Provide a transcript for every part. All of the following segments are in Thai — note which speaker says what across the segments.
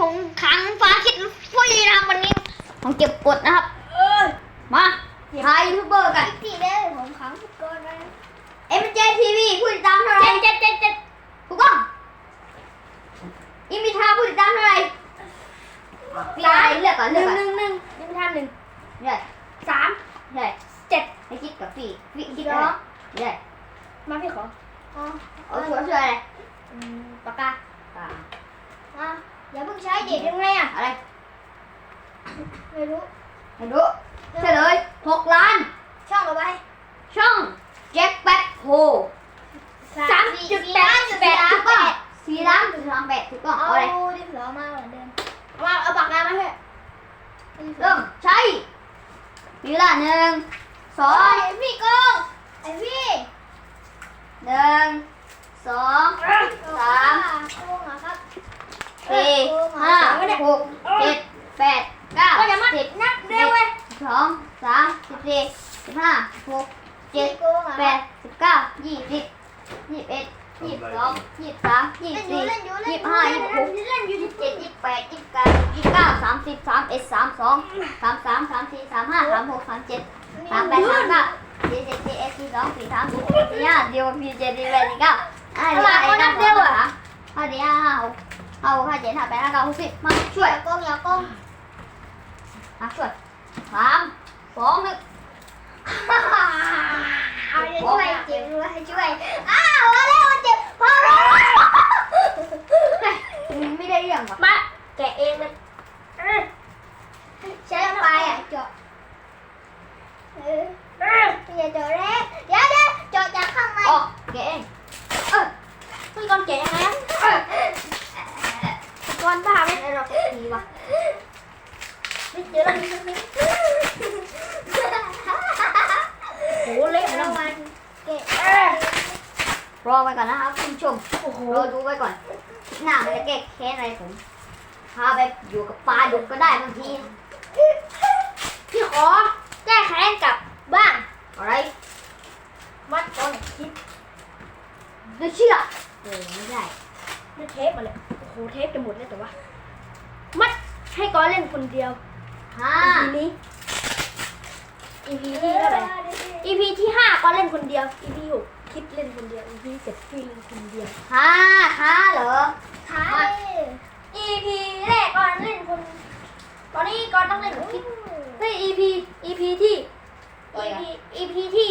Speaker 1: ผมขังฟ้าคิดฟรีนะครับวันนี้ผมเก็บกดนะครับ
Speaker 2: เออ
Speaker 1: มาทายยูทูบเบอร์กัน
Speaker 2: พี่เด้อผมขังทุกคนเลย
Speaker 1: เอ็มเจทีวีผู้ติดตามเท่าไหร่
Speaker 2: เจ็ดเจ็ดเจ็ดเจ็ด
Speaker 1: ถูกต้องอิมิทาผู้ติดตามเท่าไหร่พี่อะไรเลือกก่อน
Speaker 2: ห
Speaker 1: เลือ
Speaker 2: นึ่
Speaker 1: ก
Speaker 2: ง
Speaker 1: ก่อน
Speaker 2: หนึ่งหนึ่งนี่ไม่ทันหนึ่ง
Speaker 1: เลือก
Speaker 2: สาม
Speaker 1: เลือก
Speaker 2: เจ็ด
Speaker 1: ให้คิดกับพี่พี่คิด
Speaker 2: เหร
Speaker 1: อะไร
Speaker 2: อ
Speaker 1: เลือก
Speaker 2: มาพี่ขออ๋อ
Speaker 1: เอาช่วยช่วยอะไร
Speaker 2: อืมปากกา
Speaker 1: อ่า
Speaker 2: อะ อย่าเพิ่งใช้เด็ดยังไงอะ
Speaker 1: อะไร
Speaker 2: ไม่รู้
Speaker 1: ให้ดูเฉลยหกล้าน
Speaker 2: ช่องเอาไว้
Speaker 1: ช่องแจ็คแบ็คโฮ
Speaker 2: สามจุดแปดจุดแปด
Speaker 1: ถูกต้องสี่ล้านจุดสามแปดถูกต้อง
Speaker 2: เอา
Speaker 1: เอาอะไร
Speaker 2: ดินเหลือมาเหมือนเดิมเอามาเอาปากกามาเถอะ
Speaker 1: เริ่มใช้มีเวลาหนึ่งสอ
Speaker 2: โอ้
Speaker 1: ง
Speaker 2: ยพี่โกงไอพี่
Speaker 1: หนึ่งสองสาม
Speaker 2: โกงเหรอครับ
Speaker 1: สี่ห้าหกเจ็ดแปดเก้า
Speaker 2: ก็อย่ามา
Speaker 1: สิบ
Speaker 2: นับเร็วเว้ย
Speaker 1: สองสาม สิบสี่สิบห้าหกเจ็ดแปดสิบเก้ายี่สิบยี่สิบเอ็ดยี่สิบสองยี่สิบสามยี่สิบสี่
Speaker 2: ยี่
Speaker 1: สิ
Speaker 2: บ
Speaker 1: ห้ายี่สิบหกยี่สิบเจ็ดยี่สิบแปดยี่สิบเก้ายี่สิบเก้าสามสิบสามเอ็ดสามสองสามสามสามสี่สามห้าสามหกสามเจ็ดสามแปดสามเก้าสี่สิบสี่เอ็ดสี่สองสี่สามสี่สี่สี่ห้าเดียวพี่เจ็ดสี่แปดสี่เก้าอ่าเดี๋ยวไอ้นับเดียวอะห้าเดียวห้าหกห้าหกห้าเจ็ดห้าแปดห้าเก้าหกสิบมาช่วย
Speaker 2: อย่าโกงอย่าโกง
Speaker 1: มาช่วยสามสองหนึ่ง
Speaker 2: เอาเลยช่วยเจ็บด้วยช่วยอ้าวมาแล้วเจ็บพอแล้ว
Speaker 1: ไม่ได้เรื่องว่ะ
Speaker 2: มาแกะเองเลยใช้ปลายอะเจาะเอออย่าเจาะแรกเดี๋ยวเดี๋ยวเจาะจากข้างใน
Speaker 1: ออกเก่ง
Speaker 2: พี่ก่อนแกะยังไงก่อนบ้าไหม
Speaker 1: ได้เราทีว่ะ
Speaker 2: ไม่เจอแล้วนี่นี่ โหเละแล้วมันแกะ
Speaker 1: รอไปก่อนนะครับคุณผู้ชม
Speaker 2: โอ้โห
Speaker 1: รอดูไว้ก่อนหน้ามันจะแก้แค้นอะไรผม พาไปอยู่กับปลาดุกก็ได้บางที
Speaker 2: พี่ขอแก้แค้นกลับบ้าน
Speaker 1: อะไร
Speaker 2: มัดต้นคิด
Speaker 1: ด้วยเชือกเออไม่ได้
Speaker 2: ด้วยเทปมาเลยโอ้โหเทปจะหมดเลยแต่ว่า มัดให้ก้อนเล่นคนเดียว
Speaker 1: ห้า
Speaker 2: EP นี้ EP ที่เท่าไหร่ EP ที่ห้าก้อนเล่นคนเดียว EP หกคิดเล่นคนเดียว EP เจ็ดพี่เล่นคนเดียว
Speaker 1: ห้าห้าเหรอ
Speaker 2: ท้าย EP แรกก้อนเล่นคน ตอนนี้ก้อนต้องเล่นกับคิดเฮ้ย EP EP ที่ EP EP ที่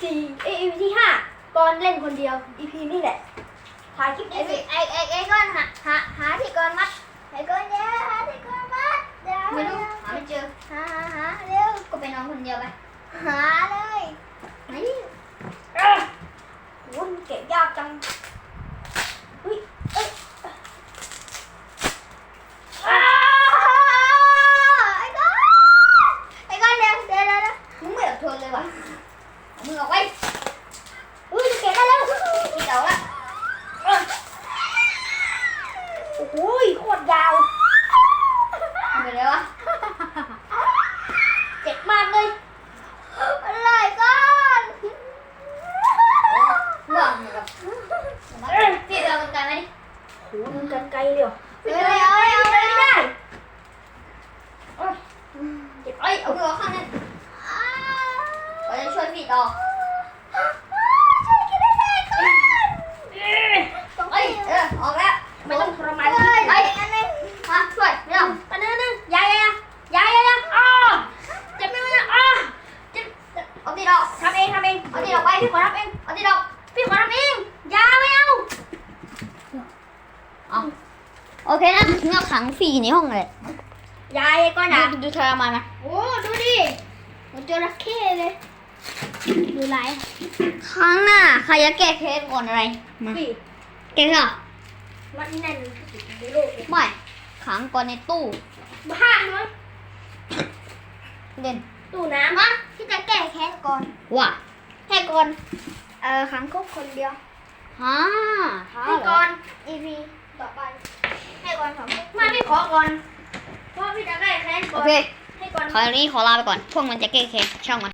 Speaker 2: สี่เอ้ย EP ที่ห้าก้อนเล่นคนเดียว EP นี่แหละถ่ายคลิป
Speaker 1: ไอ้
Speaker 2: นี้
Speaker 1: ไอ้ไอ้ไอ้ก้อนหาหาหาที่ก้อนมัด
Speaker 2: ไอ้ก้อนยาไอ้ก้อนมัดเดี๋ยว
Speaker 1: ไม่รู้หาไม่เจอ
Speaker 2: หาหาหาเร็ว
Speaker 1: ก็ไปนอนคนเดียวไป
Speaker 2: หาเลย
Speaker 1: ไหน
Speaker 2: โหมันเก็บ ยากจังอุ้ยเอ้ยอ้าวไอ้ก้อนไอ้ก้อนเดี๋ยวเดี๋ยวเดี๋ยวเดี๋ยว
Speaker 1: มึงไม่อดทนเลยว่ะเอามือออกไป
Speaker 2: อุ้ยจะเก็บได้แล้ว
Speaker 1: ที่เดาละ
Speaker 2: โอ้โหโคตรยาว
Speaker 1: ทำไปเลยวะ
Speaker 2: เจ็บมากเลยอะไรก้อน
Speaker 1: ห่วงเหมือนกับพี่เรากันไกลไหมดิ
Speaker 2: โหมันกันไกลเลยเหรอ
Speaker 1: เฮ้ยเอาเลยเอาเลย
Speaker 2: ไม่ได้
Speaker 1: เก็บเอ้ยเอามือออกข้างนั้นเราจะช่วยพี่ต่อ
Speaker 2: ช่วยกินได้ไหมก้อน
Speaker 1: เอ้ยเออออกแล้ว
Speaker 2: ไม่ต้องทรมาน
Speaker 1: เอ้ยไอ้อันนี้มาช่วยเร็ว
Speaker 2: อันนึงนึงยายยายยายยายยายอ้าเจ็บไหมวะเนี่ยอ้าเจ็บ
Speaker 1: เอาตีดอก
Speaker 2: ทำเองทำเอง
Speaker 1: เอาตีดอกไป
Speaker 2: พี่ขอทำเอง
Speaker 1: เอาตีดอก
Speaker 2: พี่ขอทำเองอยาไม่เอา
Speaker 1: เอาโอเคนะเงาขังฟรีในห้องเลย
Speaker 2: ยายก็อยา
Speaker 1: ดูดูทรมานนะ
Speaker 2: โอ้ดูดิเหมันจระเข้เลยดูไร
Speaker 1: ครั้งหน้าใครจะแก้เคสก่อนอะไรมา
Speaker 2: พี่
Speaker 1: แก้เหรอ
Speaker 2: มันแน่นที่สุดในโลกเลย
Speaker 1: ไม่ขังก่อนในตู้
Speaker 2: บ้ามั้ง
Speaker 1: เด่น
Speaker 2: ตู้น้ำอะที่จะแก้แค้นก่อน
Speaker 1: ว่า
Speaker 2: แค่ก่อนเอ่อขังคุกคนเดียว
Speaker 1: ฮ่าฮ่า
Speaker 2: ให้
Speaker 1: เหร
Speaker 2: ก่
Speaker 1: อ
Speaker 2: อน EP ต่อไปให้ก่อนขังคุกไม่พี่ขอก่อนเพราะพี่จะแก้แค้น
Speaker 1: โอ
Speaker 2: ก่อน
Speaker 1: เค
Speaker 2: ให้ก่อน
Speaker 1: คราวนี้ขอลาไปก่อน พวกมันจะแก้เคสช่างมัน